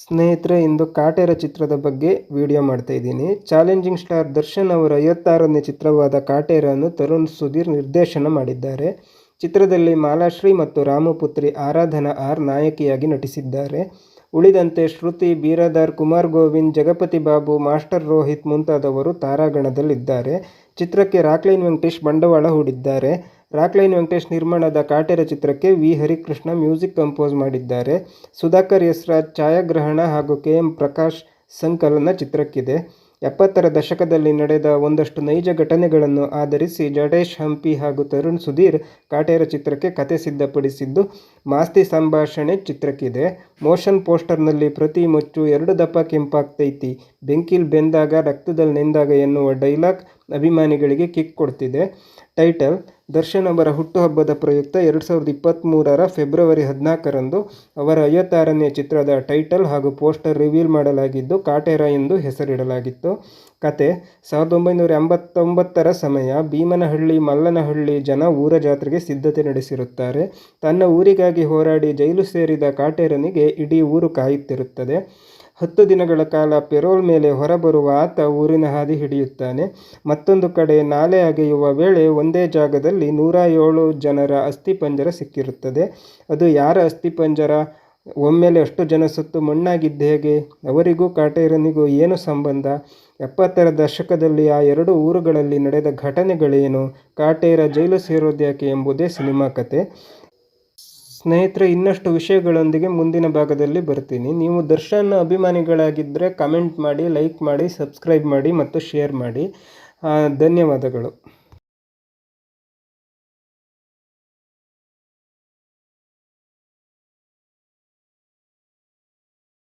ಸ್ನೇಹಿತರೆ, ಇಂದು ಕಾಟೇರ ಚಿತ್ರದ ಬಗ್ಗೆ ವಿಡಿಯೋ ಮಾಡ್ತಾ ಇದ್ದೀನಿ. ಚಾಲೆಂಜಿಂಗ್ ಸ್ಟಾರ್ ದರ್ಶನ್ ಅವರ ಐವತ್ತಾರನೇ ಚಿತ್ರವಾದ ಕಾಟೇರನ್ನು ತರುಣ್ ಸುಧೀರ್ ನಿರ್ದೇಶನ ಮಾಡಿದ್ದಾರೆ. ಚಿತ್ರದಲ್ಲಿ ಮಾಲಾಶ್ರೀ ಮತ್ತು ರಾಮಪುತ್ರಿ ಆರಾಧನಾ ಆರ್ ನಾಯಕಿಯಾಗಿ ನಟಿಸಿದ್ದಾರೆ. ಉಳಿದಂತೆ ಶ್ರುತಿ, ಬೀರಾದಾರ್, ಕುಮಾರ್ ಗೋವಿಂದ್, ಜಗಪತಿ ಬಾಬು, ಮಾಸ್ಟರ್ ರೋಹಿತ್ ಮುಂತಾದವರು ತಾರಾಗಣದಲ್ಲಿದ್ದಾರೆ. ಚಿತ್ರಕ್ಕೆ ರಾಕ್ಲೈನ್ ವೆಂಕಟೇಶ್ ಬಂಡವಾಳ ಹೂಡಿದ್ದಾರೆ. ರಾಕ್ಲೈನ್ ವೆಂಕಟೇಶ್ ನಿರ್ಮಾಣದ ಕಾಟೇರ ಚಿತ್ರಕ್ಕೆ ವಿ. ಹರಿಕೃಷ್ಣ ಮ್ಯೂಸಿಕ್ ಕಂಪೋಸ್ ಮಾಡಿದ್ದಾರೆ. ಸುಧಾಕರ್ ಯಸ್ರಾಜ್ ಛಾಯಾಗ್ರಹಣ ಹಾಗೂ ಕೆ. ಎಂ. ಪ್ರಕಾಶ್ ಸಂಕಲನ ಚಿತ್ರಕ್ಕಿದೆ. ಎಪ್ಪತ್ತರ ದಶಕದಲ್ಲಿ ನಡೆದ ಒಂದಷ್ಟು ನೈಜ ಘಟನೆಗಳನ್ನು ಆಧರಿಸಿ ಜಡೇಶ್, ಹಂಪಿ ಹಾಗೂ ತರುಣ್ ಸುಧೀರ್ ಕಾಟೇರ ಚಿತ್ರಕ್ಕೆ ಕತೆ ಸಿದ್ಧಪಡಿಸಿದ್ದು, ಮಾಸ್ತಿ ಸಂಭಾಷಣೆ ಚಿತ್ರಕ್ಕಿದೆ. ಮೋಷನ್ ಪೋಸ್ಟರ್ನಲ್ಲಿ ಪ್ರತಿ ಮುಚ್ಚು ಎರಡು ದಪ್ಪ ಕೆಂಪಾಗ್ತೈತಿ. ಬೆಂಕಿಲ್ ಬೆಂದಾಗ ರಕ್ತದಲ್ಲಿ ನೆಂದಾಗ ಎನ್ನುವ ಡೈಲಾಗ್ ಅಭಿಮಾನಿಗಳಿಗೆ ಕಿಕ್ ಕೊಡ್ತಿದೆ. ಟೈಟಲ್ ದರ್ಶನ್ ಅವರ ಹುಟ್ಟುಹಬ್ಬದ ಪ್ರಯುಕ್ತ ಎರಡು ಸಾವಿರದ ಇಪ್ಪತ್ತ್ಮೂರರ ಫೆಬ್ರವರಿ ಹದಿನಾಲ್ಕರಂದು ಅವರ ಐವತ್ತಾರನೇ ಚಿತ್ರದ ಟೈಟಲ್ ಹಾಗೂ ಪೋಸ್ಟರ್ ರಿವೀಲ್ ಮಾಡಲಾಗಿದ್ದು, ಕಾಟೇರ ಎಂದು ಹೆಸರಿಡಲಾಗಿತ್ತು. ಕತೆ ಸಾವಿರದ ಒಂಬೈನೂರ ಎಂಬತ್ತೊಂಬತ್ತರ ಸಮಯ ಭೀಮನಹಳ್ಳಿ, ಮಲ್ಲನಹಳ್ಳಿ ಜನ ಊರ ಜಾತ್ರೆಗೆ ಸಿದ್ಧತೆ ನಡೆಸಿರುತ್ತಾರೆ. ತನ್ನ ಊರಿಗಾಗಿ ಹೋರಾಡಿ ಜೈಲು ಸೇರಿದ ಕಾಟೇರನಿಗೆ ಇಡೀ ಊರು ಕಾಯುತ್ತಿರುತ್ತದೆ. ಹತ್ತು ದಿನಗಳ ಕಾಲ ಪೆರೋಲ್ ಮೇಲೆ ಹೊರಬರುವ ಆತ ಊರಿನ ಹಾದಿ ಹಿಡಿಯುತ್ತಾನೆ. ಮತ್ತೊಂದು ಕಡೆ ನಾಲೆ ಅಗೆಯುವ ವೇಳೆ ಒಂದೇ ಜಾಗದಲ್ಲಿ ನೂರ ಏಳು ಜನರ ಅಸ್ಥಿಪಂಜರ ಸಿಕ್ಕಿರುತ್ತದೆ. ಅದು ಯಾರ ಅಸ್ಥಿಪಂಜರ? ಒಮ್ಮೆಲೆ ಅಷ್ಟು ಜನ ಸುತ್ತು ಮಣ್ಣಾಗಿದ್ದ ಹೇಗೆ? ಅವರಿಗೂ ಕಾಟೇರನಿಗೂ ಏನು ಸಂಬಂಧ? ಎಪ್ಪತ್ತರ ದಶಕದಲ್ಲಿ ಆ ಎರಡು ಊರುಗಳಲ್ಲಿ ನಡೆದ ಘಟನೆಗಳೇನು? ಕಾಟೇರ ಜೈಲು ಸೇರೋದ್ಯಾಕೆ ಎಂಬುದೇ ಸಿನಿಮಾ ಕತೆ. ಸ್ನೇಹಿತರೆ, ಇನ್ನಷ್ಟು ವಿಷಯಗಳೊಂದಿಗೆ ಮುಂದಿನ ಭಾಗದಲ್ಲಿ ಬರ್ತೀನಿ. ನೀವು ದರ್ಶನ್ ಅಭಿಮಾನಿಗಳಾಗಿದ್ದರೆ ಕಮೆಂಟ್ ಮಾಡಿ ಲೈಕ್ ಮಾಡಿ ಸಬ್ಸ್ಕ್ರೈಬ್ ಮಾಡಿ ಮತ್ತು ಶೇರ್ ಮಾಡಿ. ಧನ್ಯವಾದಗಳು.